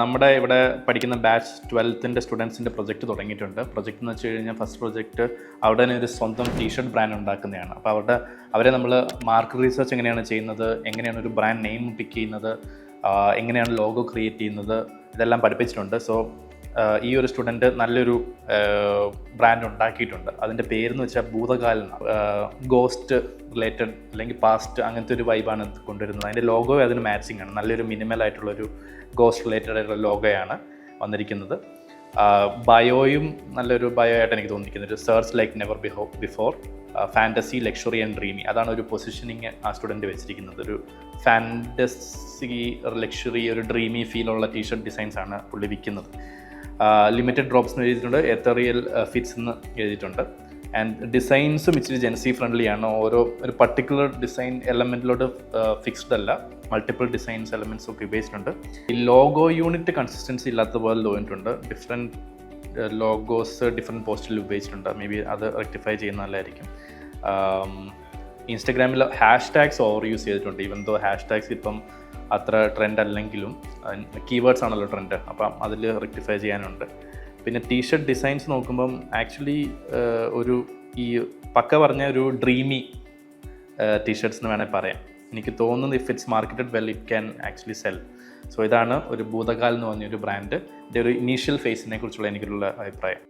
നമ്മുടെ ഇവിടെ പഠിക്കുന്ന ബാച്ച് ട്വൽത്തിന്റെ സ്റ്റുഡൻസിന്റെ പ്രൊജക്റ്റ് തുടങ്ങിയിട്ടുണ്ട്. പ്രൊജക്റ്റ് എന്ന് വെച്ച് കഴിഞ്ഞാൽ ഫസ്റ്റ് പ്രൊജക്റ്റ് അവിടെ തന്നെ ഒരു സ്വന്തം ടീഷർട്ട് ബ്രാൻഡ് ഉണ്ടാക്കുന്നതാണ്. അപ്പോൾ അവരുടെ അവരെ നമ്മൾ മാർക്ക് റീസർച്ച് എങ്ങനെയാണ് ചെയ്യുന്നത് എങ്ങനെയാണ് ഒരു ബ്രാൻഡ് നെയിം പിക്ക് ചെയ്യുന്നത് എങ്ങനെയാണ് ലോഗോ ക്രിയേറ്റ് ചെയ്യുന്നത് ഇതെല്ലാം പഠിപ്പിച്ചിട്ടുണ്ട്. സോ ഈ ഒരു സ്റ്റുഡന്റ് നല്ലൊരു ബ്രാൻഡ് ഉണ്ടാക്കിയിട്ടുണ്ട്. അതിന്റെ പേരെന്ന് വെച്ചാൽ ഭൂതകാലം ഗോസ്റ്റ് റിലേറ്റഡ് അല്ലെങ്കിൽ പാസ്റ്റ് അങ്ങനത്തെ ഒരു വൈബാണ് കൊണ്ടുവരുന്നത്. അതിന്റെ ലോഗോ അതിന് മാച്ചിങ് ആണ്. നല്ലൊരു മിനിമൽ ആയിട്ടുള്ളൊരു ഗോസ്റ്റ് റിലേറ്റഡ് ആയിട്ടുള്ള ലോഗോയാണ് വന്നിരിക്കുന്നത്. ബയോയും നല്ലൊരു ബയോ ആയിട്ട് എനിക്ക് തോന്നിയിരിക്കുന്നത് ഒരു search like never ബിഹോ before fantasy luxury and dreamy അതാണ് ഒരു പൊസിഷനിങ് ആ സ്റ്റുഡന്റ് വെച്ചിരിക്കുന്നത്. ഒരു ഫാന്റസി ലക്ഷറി ഒരു ഡ്രീമി ഫീലുള്ള ടീഷർട്ട് ഡിസൈൻസ് ആണ് പുള്ളി വിൽക്കുന്നത്. ലിമിറ്റഡ് ഡ്രോപ്സ് എന്ന് എഴുതിയിട്ടുണ്ട് എത്തറിയൽ ഫിറ്റ്സ് എന്ന് എഴുതിയിട്ടുണ്ട്. ആൻഡ് ഡിസൈൻസും ഇച്ചിരി ജെൻസി ഫ്രണ്ട്ലി ആണ്. ഓരോ ഒരു പർട്ടിക്കുലർ ഡിസൈൻ എലമെന്റിലോട്ട് ഫിക്സ്ഡ് അല്ല. മൾട്ടിപ്പിൾ ഡിസൈൻസ് എലമെന്റ്സ് ഒക്കെ ഉപയോഗിച്ചിട്ടുണ്ട് ഈ ലോഗോ യൂണിറ്റ് കൺസിസ്റ്റൻസി ഇല്ലാത്ത പോലെ തോന്നിയിട്ടുണ്ട്. ഡിഫറെന്റ് ലോഗോസ് ഡിഫറെന്റ് പോസ്റ്റിൽ ഉപയോഗിച്ചിട്ടുണ്ട്. മേ ബി അത് റെക്ടിഫൈ ചെയ്യുന്ന നല്ലതായിരിക്കും. ഇൻസ്റ്റഗ്രാമിൽ ഹാഷ് ടാഗ്സ് ഓവർ യൂസ് ചെയ്തിട്ടുണ്ട്. ഈവൻ ദോ ഹാഷ് ടാഗ്സ് ഇപ്പം അത്ര ട്രെൻഡ് അല്ലെങ്കിലും കീവേഡ്സ് ആണല്ലോ ട്രെൻഡ് അപ്പം അതിൽ റെക്ടിഫൈ ചെയ്യാനുണ്ട്. പിന്നെ ടീഷർട്ട് ഡിസൈൻസ് നോക്കുമ്പം ആക്ച്വലി ഒരു ഈ പക്ക പറഞ്ഞ ഒരു ഡ്രീമി ടീഷർട്സ് എന്ന് വേണേൽ പറയാം. എനിക്ക് തോന്നുന്നത് if it's marketed well it can actually sell so ഇതാണ് ഒരു ഭൂതകാലം എന്ന് പറഞ്ഞ ഒരു ബ്രാൻഡ് ഒരു ഇനീഷ്യൽ ഫേസിനെ കുറിച്ചുള്ള എനിക്കുള്ള അഭിപ്രായം.